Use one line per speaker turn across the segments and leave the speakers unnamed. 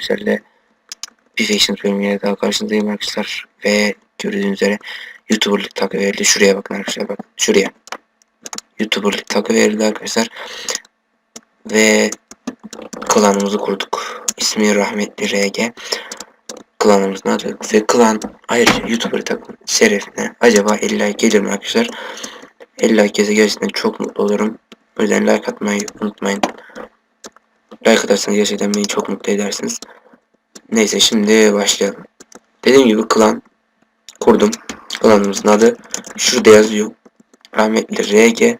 sizlerle bir Fashion Premier'e daha karşınızdayım arkadaşlar. Ve gördüğünüz üzere YouTuber'lık takı verildi. Şuraya bakın arkadaşlar bakın. Şuraya. YouTuber'lık takı verildi arkadaşlar. Ve klanımızı kurduk. İsmi rahmetli RG. Klanımızın adı ve klan ayrıca YouTuber takım şerefine acaba 50 like gelir mi arkadaşlar? 50 like gelse gerçekten çok mutlu olurum. O yüzden like atmayı unutmayın. Like atarsanız gerçekten beni çok mutlu edersiniz. Neyse şimdi başlayalım. Dediğim gibi klan kurdum. Klanımızın adı şurada yazıyor. Rahmetli RG.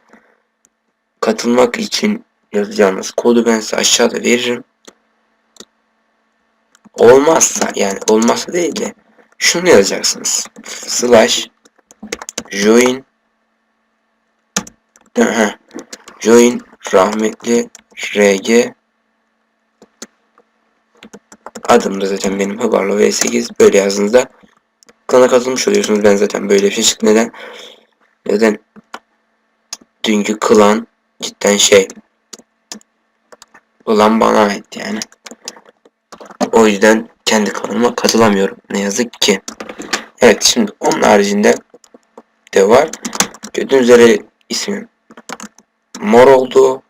Katılmak için yazacağınız kodu ben size aşağıda veririm. Olmazsa yani olmazsa değil de şunu yazacaksınız. Slash join join rahmetli RG Adım da zaten benim Habarlo V8 böyle yazdığınızda klana katılmış oluyorsunuz. Ben zaten böyle bir şey çıktı. Neden? Neden? Dünkü klan cidden şey olan bana ait yani. O yüzden kendi klanıma katılamıyorum. Ne yazık ki. Evet şimdi onun haricinde de var. Gördüğünüz üzere ismim mor oldu.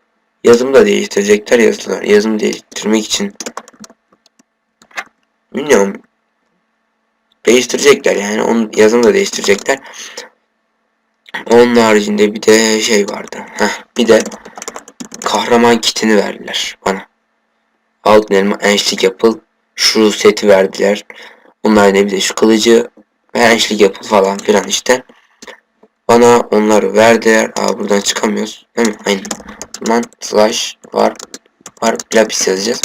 Yazımı da değiştirecekler yazdılar. Yazımı değiştirmek için Bilmiyorum. Değiştirecekler yani. Onun yazını da değiştirecekler. Onun haricinde bir de şey vardı. Heh, bir de kahraman kitini verdiler bana. Altın elma enşlik yapıl. Şu seti verdiler. Onlar ne bir de şu kılıcı ve enşlik yapıl falan filan işte. Bana onları verdiler. Aa buradan çıkamıyoruz. Değil mi? Aynen. Zaman slash var. Var lapis yazacağız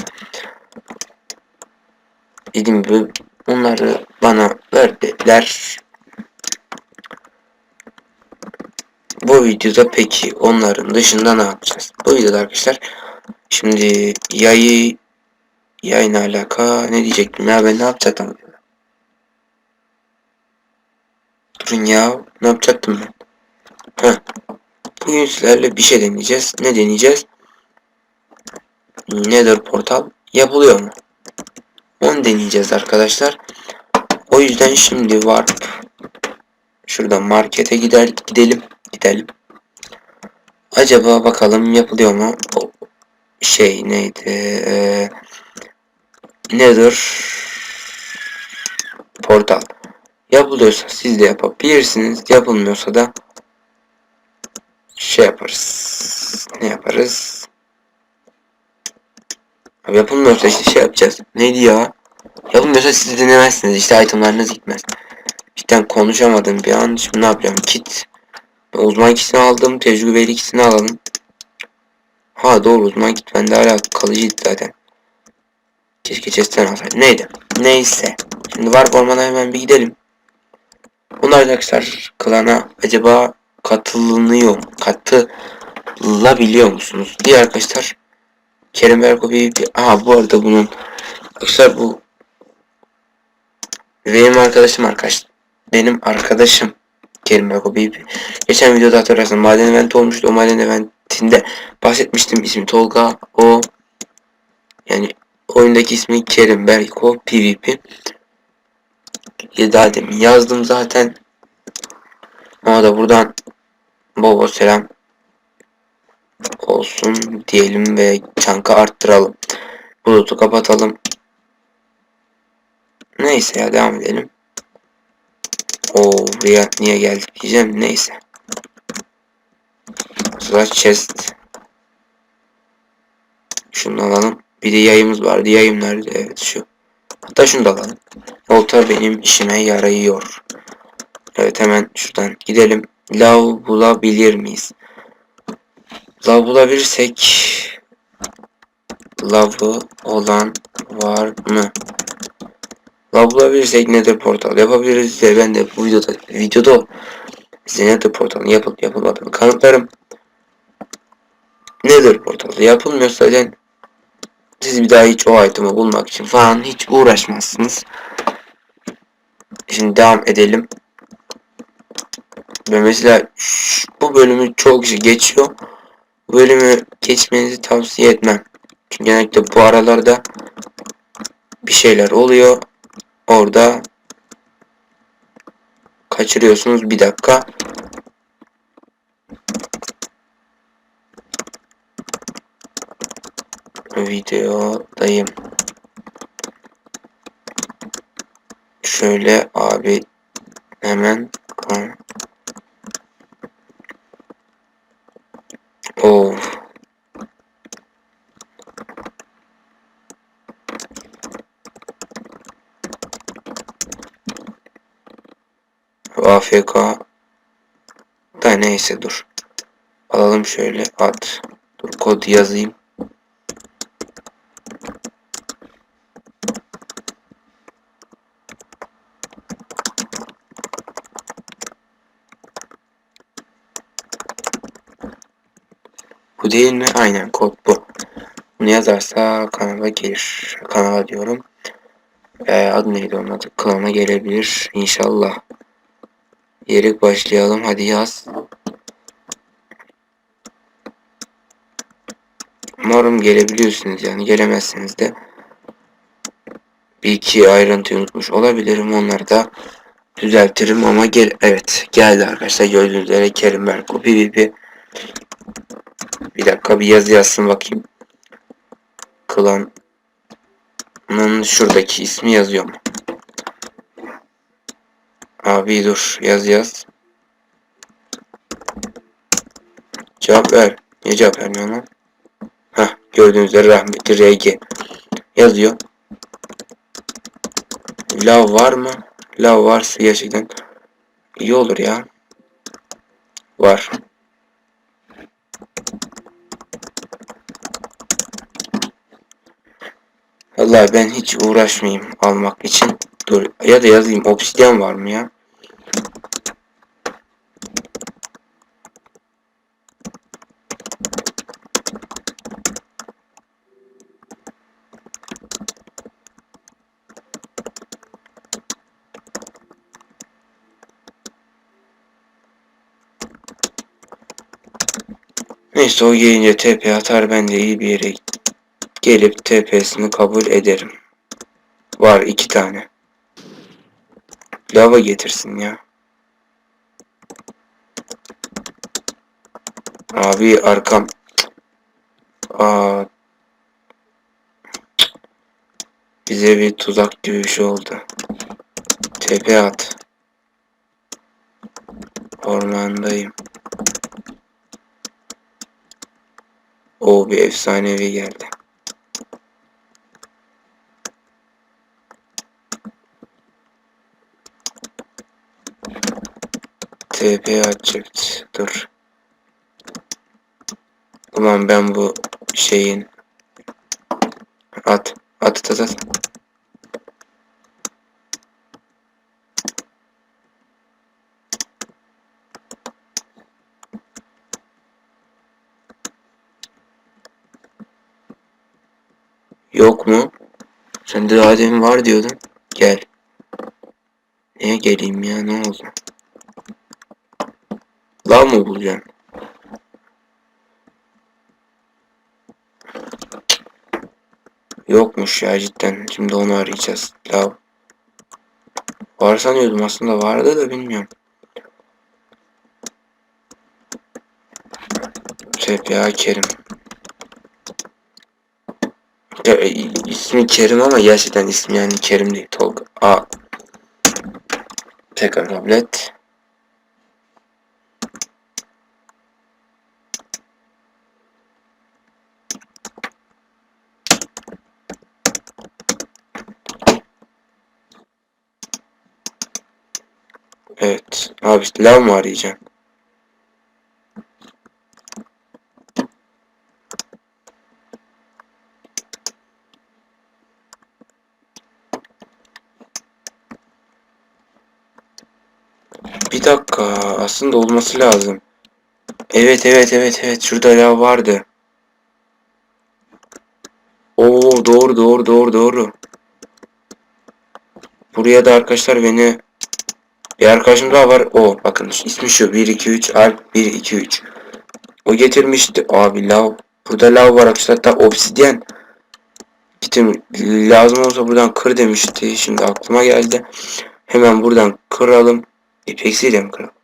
dediğim gibi onları bana verdiler. Bu videoda peki onların dışında ne yapacağız? Bu videoda arkadaşlar şimdi yayı yayına alaka ne diyecektim ya ben ne yapacaktım? Durun ya ne yapacaktım ben? Heh. Bugün sizlerle bir şey deneyeceğiz. Ne deneyeceğiz? Nether portal yapılıyor mu? Onu deneyeceğiz arkadaşlar. O yüzden şimdi var. Şuradan markete gider gidelim. Gidelim. Acaba bakalım yapılıyor mu? O şey neydi? Ee, nedir? Portal. Yapılıyorsa siz de yapabilirsiniz. Yapılmıyorsa da şey yaparız. Ne yaparız? Yapılmıyorsa işte şey yapacağız. Neydi ya? Yapılmıyorsa siz dinlemezsiniz. İşte itemlarınız gitmez. İşte konuşamadım bir an. Şimdi ne yapacağım? Kit. Uzman kitini aldım. Tecrübeli kitini alalım. Ha doğru uzman kit bende hala kalıcıydı zaten. Keşke chest'ten alsaydım. Neydi? Neyse. Şimdi var ormana hemen bir gidelim. Bunlar arkadaşlar klana acaba katılınıyor mu? Katılabiliyor musunuz? Diye arkadaşlar Kerim Erkobi bir... Aha bu arada bunun arkadaşlar bu benim arkadaşım arkadaş benim arkadaşım Kerim Erkobi geçen videoda hatırlarsın maden event olmuştu o maden eventinde bahsetmiştim ismi Tolga o yani oyundaki ismi Kerim Berko PvP ya daha demin yazdım zaten ona da buradan bol selam olsun diyelim ve çankı arttıralım. Bulutu kapatalım. Neyse ya devam edelim. O buraya niye geldik diyeceğim. Neyse. Slash chest. Şunu alalım. Bir de yayımız vardı. Yayım nerede? Evet şu. Hatta şunu da alalım. Olta benim işime yarıyor. Evet hemen şuradan gidelim. Lav bulabilir miyiz? Lav bulabilirsek lavı olan var mı? Lav bulabilirsek nether portal yapabiliriz ve ben de bu videoda videoda size nether portal yapıp yapılmadığını kanıtlarım. Nether portal yapılmıyorsa zaten siz bir daha hiç o item'ı bulmak için falan hiç uğraşmazsınız. Şimdi devam edelim. Ve mesela bu bölümü çok kişi geçiyor bölümü geçmenizi tavsiye etmem. Çünkü genellikle bu aralarda bir şeyler oluyor. Orada kaçırıyorsunuz bir dakika. Videodayım. Şöyle abi hemen Of. AFK da neyse dur. Alalım şöyle at. Dur kod yazayım. Bu değil mi? Aynen kod bu. Bunu yazarsa kanala gelir. Kanala diyorum. Ee, adı neydi onun adı? Klana gelebilir. İnşallah. Yerek başlayalım. Hadi yaz. Umarım gelebiliyorsunuz yani. Gelemezseniz de bir iki ayrıntı unutmuş olabilirim. Onları da düzeltirim ama gel evet geldi arkadaşlar gördüğünüz üzere Kerim Berko PvP bir dakika bir yazı yazsın bakayım klanın şuradaki ismi yazıyor mu abi dur yaz yaz. Cevap ver. Niye cevap vermiyor lan? Heh, gördüğünüz üzere rahmetli RG yazıyor. Lav var mı? Lav varsa gerçekten iyi olur ya. Var. Vallahi ben hiç uğraşmayayım almak için. Dur ya da yazayım. Obsidyen var mı ya? Neyse o gelince TP atar ben de iyi bir yere gelip TP'sini kabul ederim. Var iki tane. Lava getirsin ya. Abi arkam. Aa. Bize bir tuzak gibi bir şey oldu. TP at. Ormandayım. O bir efsanevi geldi. TP açacaktı. Dur. Ulan ben bu şeyin at at at at. Yok mu? Sen de daha var diyordun. Gel. Neye geleyim ya ne oldu? Lav mı bulacaksın? Yokmuş ya cidden. Şimdi onu arayacağız. Lav. Var sanıyordum aslında vardı da bilmiyorum. TPA Kerim. Ya, e, ismi Kerim ama gerçekten ismi yani Kerim değil Tolga. A. Tekrar kabul et. Evet. Abi lav mı arayacaksın? Bir dakika. Aslında olması lazım. Evet evet evet evet. Şurada lav vardı. Oo doğru doğru doğru doğru. Buraya da arkadaşlar beni bir arkadaşım daha var. O bakın ismi şu 1 2 3 Alp 1 2 3. O getirmişti. Abi lav. Burada lav var arkadaşlar. Hatta obsidyen. Gittim lazım olsa buradan kır demişti. Şimdi aklıma geldi. Hemen buradan kıralım. İpeksiyle mi kıralım?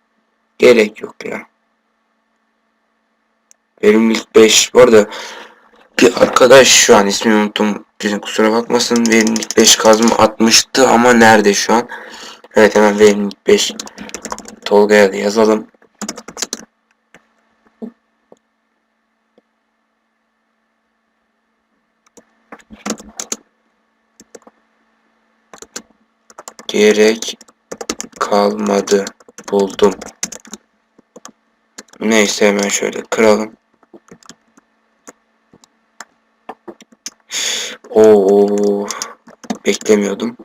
Gerek yok ya. Verimlilik 5. Bu arada bir arkadaş şu an ismini unuttum. Kusura bakmasın. Verimlilik 5 kazma atmıştı ama nerede şu an? Evet hemen verimlilik 5. Tolga'ya da yazalım. Gerek kalmadı. Buldum. Neyse hemen şöyle kıralım. Oo, beklemiyordum.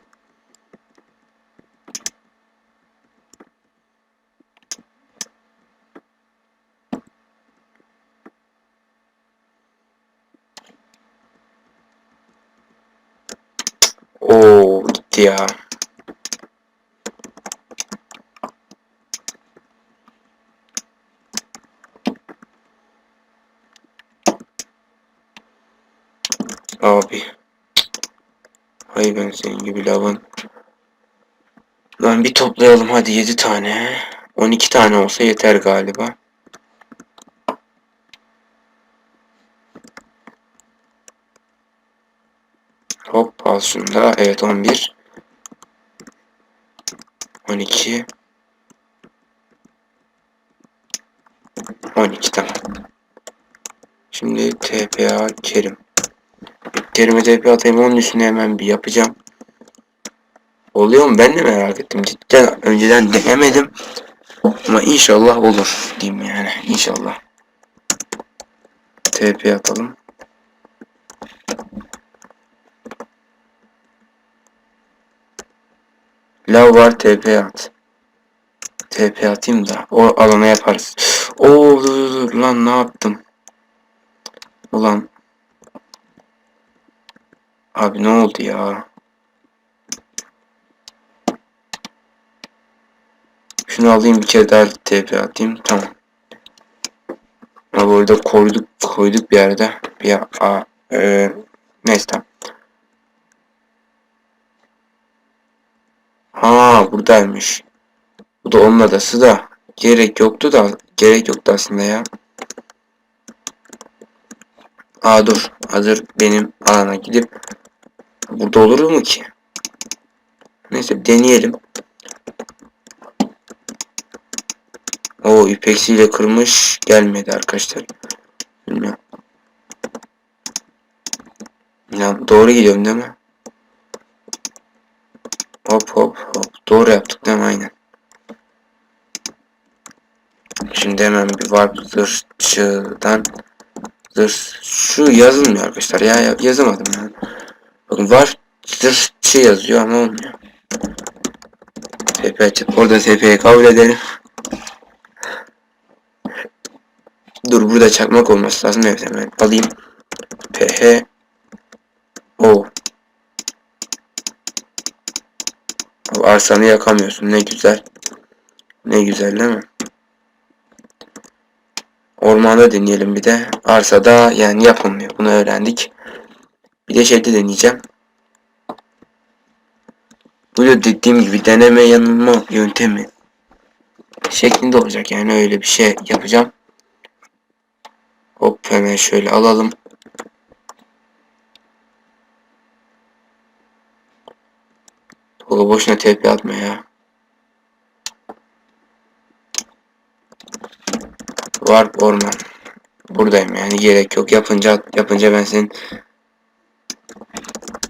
Oo, gitti ya. Abi. Hay ben senin gibi lavın. Lan bir toplayalım hadi 7 tane. 12 tane olsa yeter galiba. Hop al şunu da. Evet 11. 12. 12 tamam. Şimdi TPA Kerim. Kerim'e TP atayım onun üstüne hemen bir yapacağım. Oluyor mu? Ben de merak ettim. Cidden önceden denemedim. Ama inşallah olur diyeyim yani. İnşallah. TP atalım. Lav var TP at. TP atayım da o alana yaparız. Oo dur dur dur lan ne yaptım? Ulan. Abi ne oldu ya? Şunu alayım bir kere daha TP atayım. Tamam. Ama burada koyduk koyduk bir yerde. Bir a, e, neyse tamam. Ha buradaymış. Bu da onun adası da. Gerek yoktu da. Gerek yoktu aslında ya. Aa dur. Hazır benim alana gidip burada olur mu ki? Neyse deneyelim. O ipeksiyle kırmış gelmedi arkadaşlar. Bilmiyorum. Ya doğru gidiyorum değil mi? Hop hop hop. Doğru yaptık değil mi? Aynen. Şimdi hemen bir warp zırhçıdan zırh şu yazılmıyor arkadaşlar ya yazamadım yani. Warp zırhçı yazıyor ama olmuyor. TP açıp orada TP'yi kabul edelim. Dur burada çakmak olması lazım. Evet hemen alayım. PH O Arsanı yakamıyorsun. Ne güzel. Ne güzel değil mi? Ormanda deneyelim bir de. Arsada yani yapılmıyor. Bunu öğrendik. Bir de şeyde deneyeceğim. Bu da dediğim gibi deneme yanılma yöntemi şeklinde olacak. Yani öyle bir şey yapacağım. Hop hemen şöyle alalım. Tolu boşuna TP atma ya. Warp orman. Buradayım yani gerek yok. Yapınca yapınca ben senin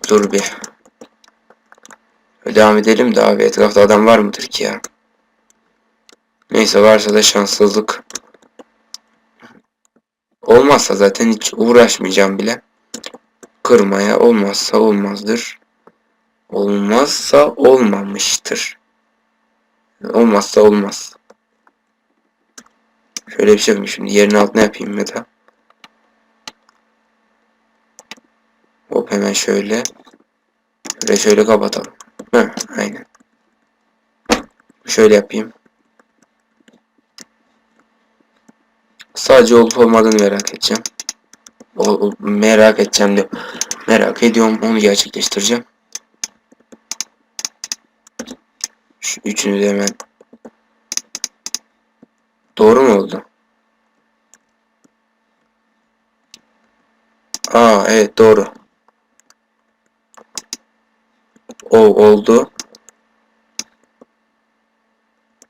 Dur bir. Devam edelim de abi etrafta adam var mıdır ki ya? Neyse varsa da şanssızlık. Olmazsa zaten hiç uğraşmayacağım bile. Kırmaya olmazsa olmazdır. Olmazsa olmamıştır. Olmazsa olmaz. Şöyle bir şey yapayım şimdi. Yerin altına yapayım ya da. Hop hemen şöyle. Ve şöyle kapatalım. Heh, aynen. Şöyle yapayım. Sadece olup olmadığını merak edeceğim. O, merak edeceğim diyor. Merak ediyorum onu gerçekleştireceğim. Şu üçünü de hemen. Doğru mu oldu? Aa evet doğru. O oldu.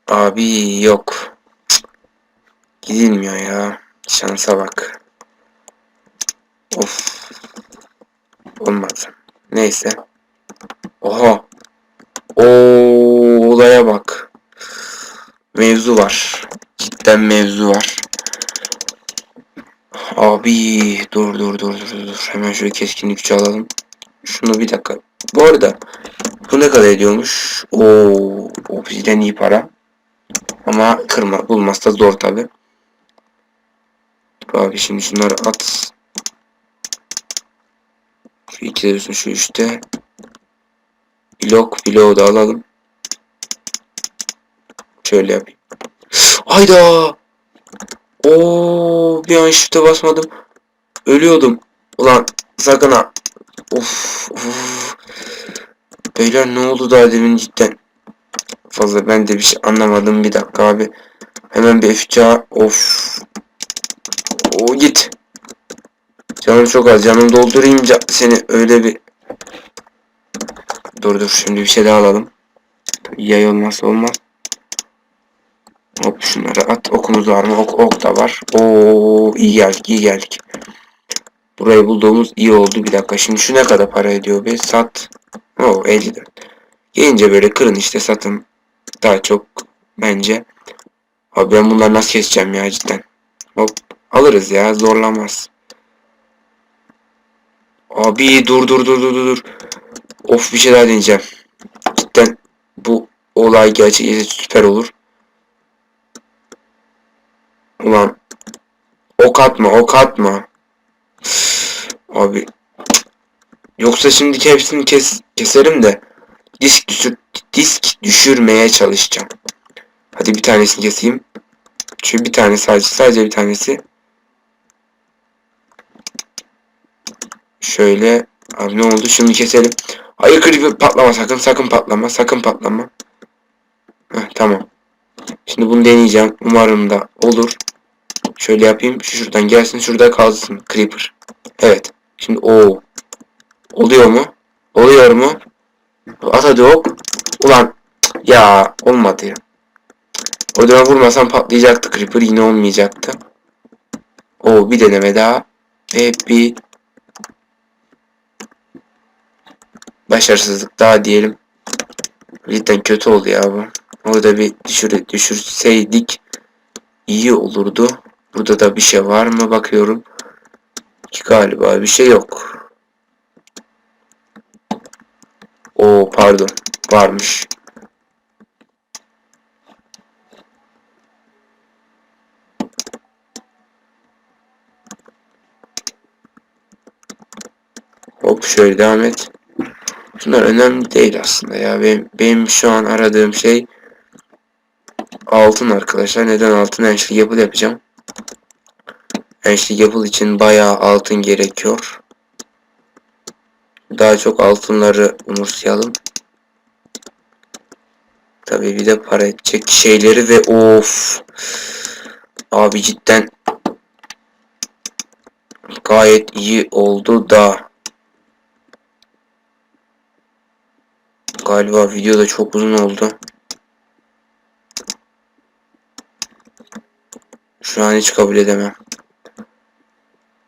Abi yok. Gidilmiyor ya. Şansa bak. Of. Olmadı. Neyse. Oha. O olaya bak. Mevzu var. Cidden mevzu var. Abi dur dur dur dur dur. Hemen şöyle keskinlik gücü alalım. Şunu bir dakika. Bu arada bu ne kadar ediyormuş? Oo, obsidian iyi para. Ama kırma bulması da zor tabi. Abi şimdi şunları at. Şu iki de üstün şu üçte. Blok bloğu da alalım. Şöyle yapayım. Hayda! Oo, bir an shift'e basmadım. Ölüyordum. Ulan sakın ha. Of, of. Beyler ne oldu daha demin cidden. Fazla ben de bir şey anlamadım. Bir dakika abi. Hemen bir F Of. O git. Canım çok az. Canım doldurayım seni öyle bir. Dur dur şimdi bir şey daha alalım. Yay olmazsa olmaz. Hop şunları at. Okumuz var mı? Ok, ok da var. Oo iyi geldik iyi geldik. Burayı bulduğumuz iyi oldu. Bir dakika şimdi şu ne kadar para ediyor be? Sat. Oo 54. Gelince böyle kırın işte satın. Daha çok bence. Abi ben bunları nasıl keseceğim ya cidden. Hop alırız ya zorlamaz. Abi dur dur dur dur. dur. Of bir şey daha deneyeceğim. Cidden bu olay gerçekten süper olur. Ulan ok atma ok atma. Abi yoksa şimdi hepsini kes keserim de disk düşür disk düşürmeye çalışacağım. Hadi bir tanesini keseyim. Şu bir tane sadece sadece bir tanesi. Şöyle abi ne oldu? Şunu keselim. Hayır creeper patlama sakın sakın patlama sakın patlama. Heh, tamam. Şimdi bunu deneyeceğim. Umarım da olur. Şöyle yapayım. Şu şuradan gelsin. Şurada kalsın. Creeper. Evet. Şimdi o Oluyor mu? Oluyor mu? At hadi. Ulan ya olmadı ya. Oradan vurmasam patlayacaktı Creeper. Yine olmayacaktı. O bir deneme daha. Ve bir başarısızlık daha diyelim. Cidden kötü oldu ya bu. Orada bir düşür, düşürseydik iyi olurdu. Burada da bir şey var mı bakıyorum. Ki galiba bir şey yok. O pardon varmış. Hop şöyle devam et. Bunlar önemli değil aslında ya. Benim, benim şu an aradığım şey altın arkadaşlar. Neden altın? Enchli yapı yapacağım. Enchli yapıl için bayağı altın gerekiyor. Daha çok altınları umursayalım. Tabii bir de para edecek şeyleri ve of. Abi cidden gayet iyi oldu da. Galiba video da çok uzun oldu. Şu an hiç kabul edemem.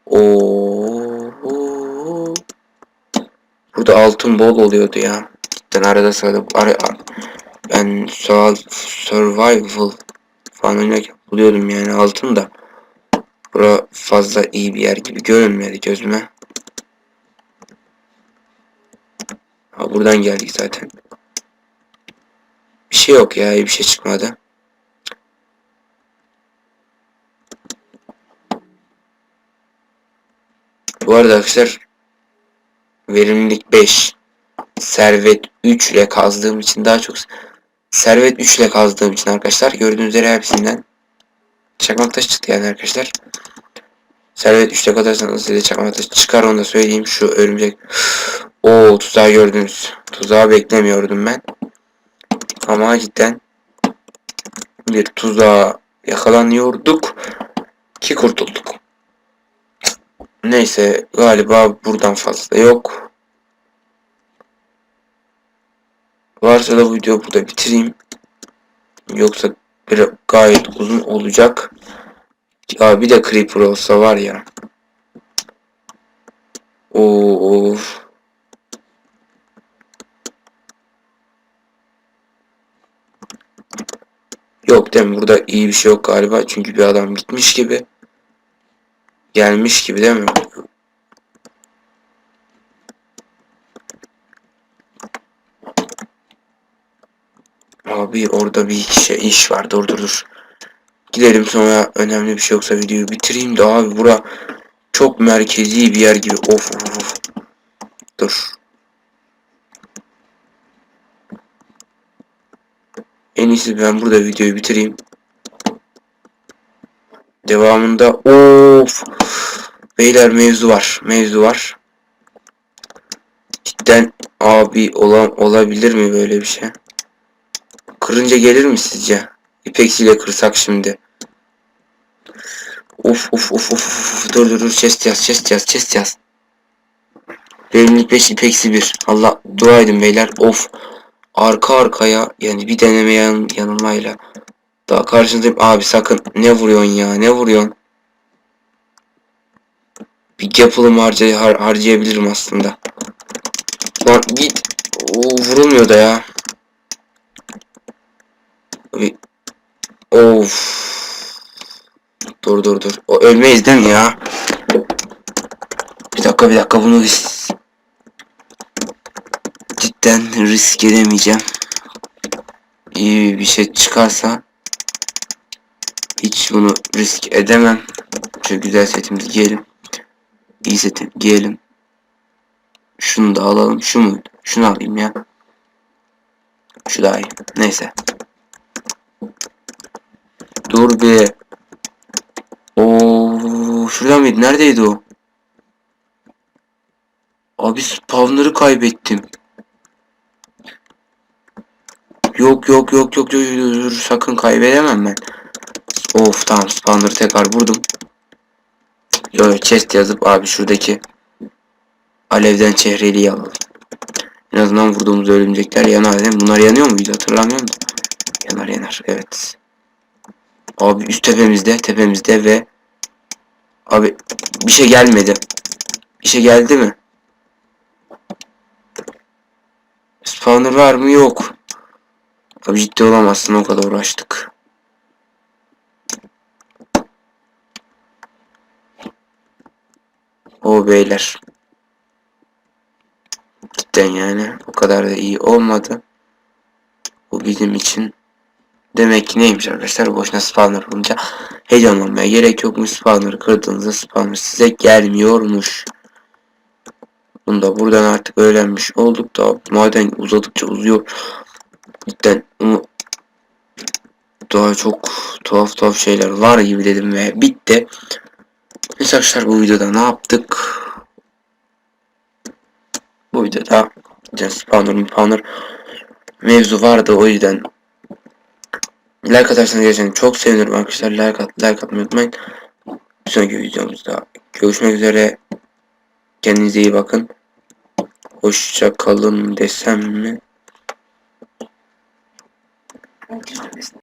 Oo. Burada altın bol oluyordu ya. Cidden arada sırada ara, ben survival falan oynarken buluyordum yani altın da. Bura fazla iyi bir yer gibi görünmedi gözüme. Ha buradan geldik zaten. Bir şey yok ya bir şey çıkmadı. Bu arada arkadaşlar verimlilik 5 servet 3 ile kazdığım için daha çok servet 3 ile kazdığım için arkadaşlar gördüğünüz üzere hepsinden çakmak taşı çıktı yani arkadaşlar. Servet 3'te katarsanız size çakma taş çıkar onu da söyleyeyim. Şu örümcek. Oo tuzağı gördünüz. Tuzağı beklemiyordum ben. Ama cidden bir tuzağa yakalanıyorduk ki kurtulduk. Neyse galiba buradan fazla yok. Varsa da bu videoyu burada bitireyim. Yoksa gayet uzun olacak. Ya bir de creeper olsa var ya. Of. Yok değil mi? Burada iyi bir şey yok galiba. Çünkü bir adam gitmiş gibi. Gelmiş gibi değil mi? Abi orada bir şey iş var. Dur dur dur. Gidelim sonra önemli bir şey yoksa videoyu bitireyim de abi bura çok merkezi bir yer gibi. Of of of. Dur. En iyisi ben burada videoyu bitireyim. Devamında of. Beyler mevzu var. Mevzu var. Cidden abi olan olabilir mi böyle bir şey? Kırınca gelir mi sizce? İpeksiyle kırsak şimdi. Of of of of of dur dur dur chest yaz chest yaz chest yaz. Verimlilik 5 ipeksi 1. Allah dua edin beyler. Of. Arka arkaya yani bir deneme yan, yanılmayla. Daha karşınızdayım. Abi sakın ne vuruyorsun ya ne vuruyorsun? Bir gapılım harcay har harcayabilirim aslında. Lan git. Oo, vurulmuyor da ya. Abi. Of. Dur dur dur. O ölmeyiz değil mi ya? Bir dakika bir dakika bunu biz cidden risk edemeyeceğim. İyi bir şey çıkarsa hiç bunu risk edemem. Şu güzel setimizi giyelim. İyi seti giyelim. Şunu da alalım. Şu mu? Şunu alayım ya. Şu daha iyi. Neyse. Dur be. Oo, şurada mıydı? Neredeydi o? Abi spawner'ı kaybettim. Yok yok yok yok yok yok sakın kaybedemem ben. Of tamam spawner'ı tekrar vurdum. Yo chest yazıp abi şuradaki alevden çehreliği alalım. En azından vurduğumuz örümcekler yanar değil? Bunlar yanıyor muydu hatırlamıyorum da. Yanar yanar evet. Abi üst tepemizde tepemizde ve abi bir şey gelmedi. Bir şey geldi mi? Spawner var mı? Yok. Abi ciddi olamazsın o kadar uğraştık. O beyler. Cidden yani o kadar da iyi olmadı. Bu bizim için demek ki neymiş arkadaşlar boşuna spawner bulunca heyecanlanmaya gerek yokmuş spawner kırdığınızda spawner size gelmiyormuş. Bunu da buradan artık öğrenmiş olduk da maden uzadıkça uzuyor. Cidden onu daha çok tuhaf tuhaf şeyler var gibi dedim ve bitti. Neyse arkadaşlar bu videoda ne yaptık? Bu videoda spawner spawner mevzu vardı o yüzden like atarsanız gerçekten çok sevinirim arkadaşlar like, at, like atmayı unutmayın. Bir sonraki videomuzda görüşmek üzere. Kendinize iyi bakın. Hoşça kalın desem mi?